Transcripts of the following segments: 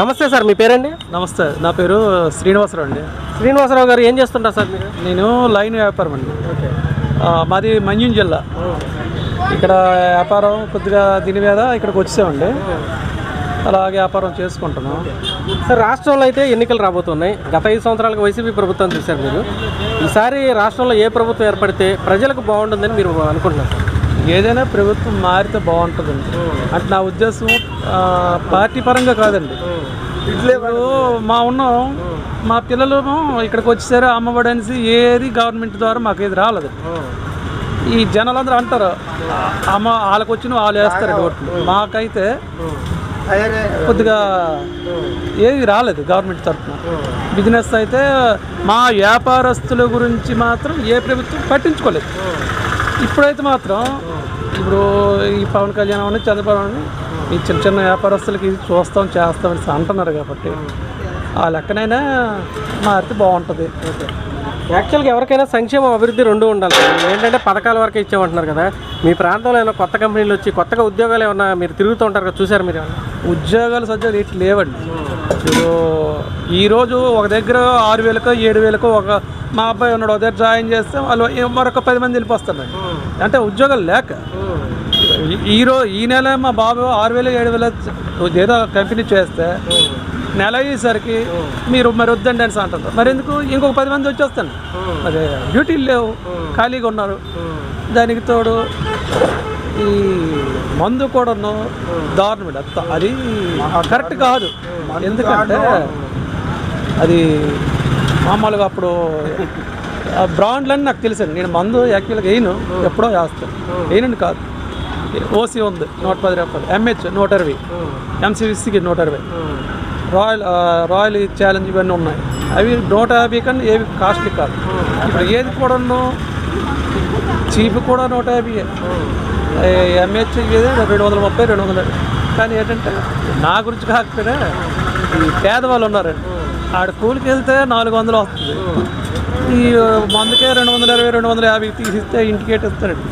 నమస్తే సార్ మీ పేరండి? నమస్తే నా పేరు శ్రీనివాసరావు అండి. శ్రీనివాసరావు గారు ఏం చేస్తుంటారు సార్ మీరు? నేను లైన్ వ్యాపారం అండి. ఆ, మాది మన్యం జిల్లా. ఇక్కడ వ్యాపారం కొద్దిగా దీని మీద ఇక్కడికి వచ్చామండి. అలా వ్యాపారం చేసుకుంటున్నాం. సార్ రాష్ట్రంలో అయితే ఎన్నికలు రాబోతున్నాయి. గత ఐదు సంవత్సరాలకు వైసీపీ ప్రభుత్వం చూశారు మీరు. ఈసారి రాష్ట్రంలో ఏ ప్రభుత్వం ఏర్పడితే ప్రజలకు బాగుంటుందని మీరు అనుకుంటున్నారు? ఏదైనా ప్రభుత్వం మారితే బాగుంటుందండి. అంటే నా ఉద్దేశం పార్టీ పరంగా కాదండి. ఇప్పుడు మా ఉన్నాం మా పిల్లలు ఇక్కడికి వచ్చేసారు అమ్మఒడి అనేసి ఏది గవర్నమెంట్ ద్వారా మాకు ఏది రాలేదు. ఈ జనాలందరూ అంటారు అమ్మ వాళ్ళకి వచ్చిన వాళ్ళు వేస్తారు ఓట్లు. మాకైతే కొద్దిగా ఏది రాలేదు గవర్నమెంట్ తరఫున. బిజినెస్ అయితే మా వ్యాపారస్తుల గురించి మాత్రం ఏ ప్రభుత్వం పట్టించుకోలేదు. ఇప్పుడైతే మాత్రం ఇప్పుడు ఈ పవన్ కళ్యాణ్ అని చంద్రబాబు అని ఈ చిన్న చిన్న వ్యాపారస్తులకి చూస్తాం చేస్తాం అని అంటున్నారు కాబట్టి ఆ లెక్కనైనా మారితే బాగుంటుంది. యాక్చువల్గా ఎవరికైనా సంక్షేమం అభివృద్ధి రెండు ఉండాలి. ఏంటంటే పథకాల వరకు ఇచ్చామంటున్నారు కదా. మీ ప్రాంతంలో ఏమైనా కొత్త కంపెనీలు వచ్చి కొత్తగా ఉద్యోగాలు ఏమన్నా మీరు తిరుగుతూ ఉంటారు కదా చూసారు మీరు ఏమన్నా? ఉద్యోగాలు సద్య రేట్లు లేవండి. ఇప్పుడు ఈరోజు ఒక దగ్గర ఆరు వేలకో ఏడు వేలకో ఒక మా అబ్బాయి ఉన్నాడు ఒక దగ్గర జాయిన్ చేస్తే వాళ్ళు మరొక పది మంది వెళ్ళిపోస్తారండి అంటే ఉద్యోగాలు లేక. ఈ- ఈ ఈ నెల మా బాబు ఆరు వేలు ఏడు వేలు ఏదో కంపెనీ చేస్తే నెల అయ్యేసరికి మీరు మరి వద్దండి అని అంటారు. మరి ఎందుకు ఇంకొక పది మంది వచ్చేస్తాను మరి డ్యూటీలు లేవు ఖాళీగా ఉన్నారు. దానికి తోడు ఈ మందు కూడాను దారుణం అంత అది కరెక్ట్ కాదు. ఎందుకంటే అది మామూలుగా అప్పుడు ఆ బ్రాండ్లు అని నాకు తెలుసండి నేను మందు యాక్చువల్గా వేయను ఎప్పుడో వేస్తాను వేయనండి కాదు. ఓసీ ఉంది నూట పది రూపాయలు. ఎంహెచ్ నూట ఇరవై ఎంసీవిసికి నూట ఇరవై రాయల్ రాయల్ ఛాలెంజ్ ఇవన్నీ ఉన్నాయి. అవి నూట యాభై కన్నా ఏవి కాస్ట్లీ కాదు. ఇప్పుడు ఏది కూడాను చీప్ కూడా నూట యాభై ఎంహెచ్ రెండు వందల ముప్పై రెండు వందల కానీ ఏంటంటే నా గురించి కాకపోయినా ఈ పేదవాళ్ళు ఉన్నారండి. ఆడ కూలికి వెళ్తే నాలుగు వందలు వస్తుంది. ఈ మందుకే రెండు వందల ఇరవై రెండు వందల యాభై తీసిస్తే ఇంటికి ఇస్తారండి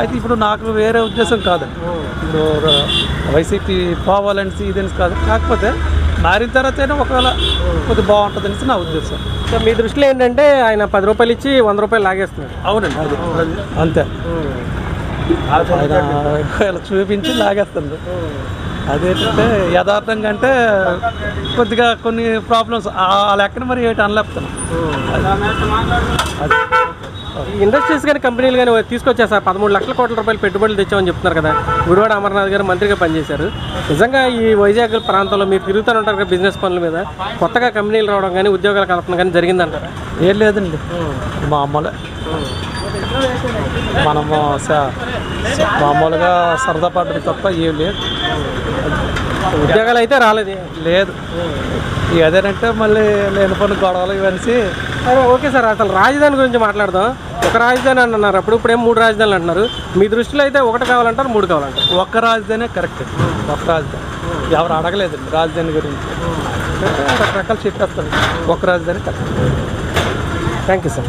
అయితే ఇప్పుడు నాకు వేరే ఉద్దేశం కాదండి ఇప్పుడు వైసీపీ పోవాలని ఇదని కాదు. కాకపోతే మారిన తర్వాతైనా ఒకవేళ కొద్దిగా బాగుంటుంది అనేసి నా ఉద్దేశం. సో మీ దృష్టిలో ఏంటంటే ఆయన పది రూపాయలు ఇచ్చి వంద రూపాయలు లాగేస్తున్నారు. అవునండి అది అంతే. ఆయన చూపించి లాగేస్తుంది అదేంటంటే యథార్థంగా అంటే కొద్దిగా కొన్ని ప్రాబ్లమ్స్ ఆ లెక్కన మరి ఏంటి అనలేపుతాను ఇండస్ట్రీస్ కానీ కంపెనీలు కానీ తీసుకొచ్చారు సార్. పదమూడు లక్షల కోట్ల రూపాయలు పెట్టుబడులు తెచ్చామని చెప్తున్నారు కదా. గుడివాడ అమర్నాథ్ గారు మంత్రిగా పనిచేశారు. నిజంగా ఈ వైజాగ్ ప్రాంతంలో మీరు తిరుగుతూనే ఉంటారు కదా బిజినెస్ పనుల మీద. కొత్తగా కంపెనీలు రావడం కానీ ఉద్యోగాల కల్పన కానీ జరిగిందంటారా? ఏం లేదండి. మామూలే. మనము మామూలుగా సరదా పడ్డది తప్ప ఏం లేదు. ఉద్యోగాలు అయితే రాలేదు. లేదు. ఏదేనంటే మళ్ళీ లేని పని గొడవలు ఇవన్నీ ఓకే సార్ అసలు రాజధాని గురించి మాట్లాడదాం. ఒక రాజధాని అని అన్నారు అప్పుడు ఇప్పుడేం మూడు రాజధానులు అంటున్నారు. మీ దృష్టిలో అయితే ఒకటి కావాలంటారు మూడు కావాలంటారు. ఒక్క రాజధానే కరెక్ట్. ఒక్క రాజధాని. ఎవరు అడగలేదండి రాజధాని గురించి. రకరకాలు చెప్పేస్తాను ఒక్క రాజధాని కరెక్ట్. Thank you sir.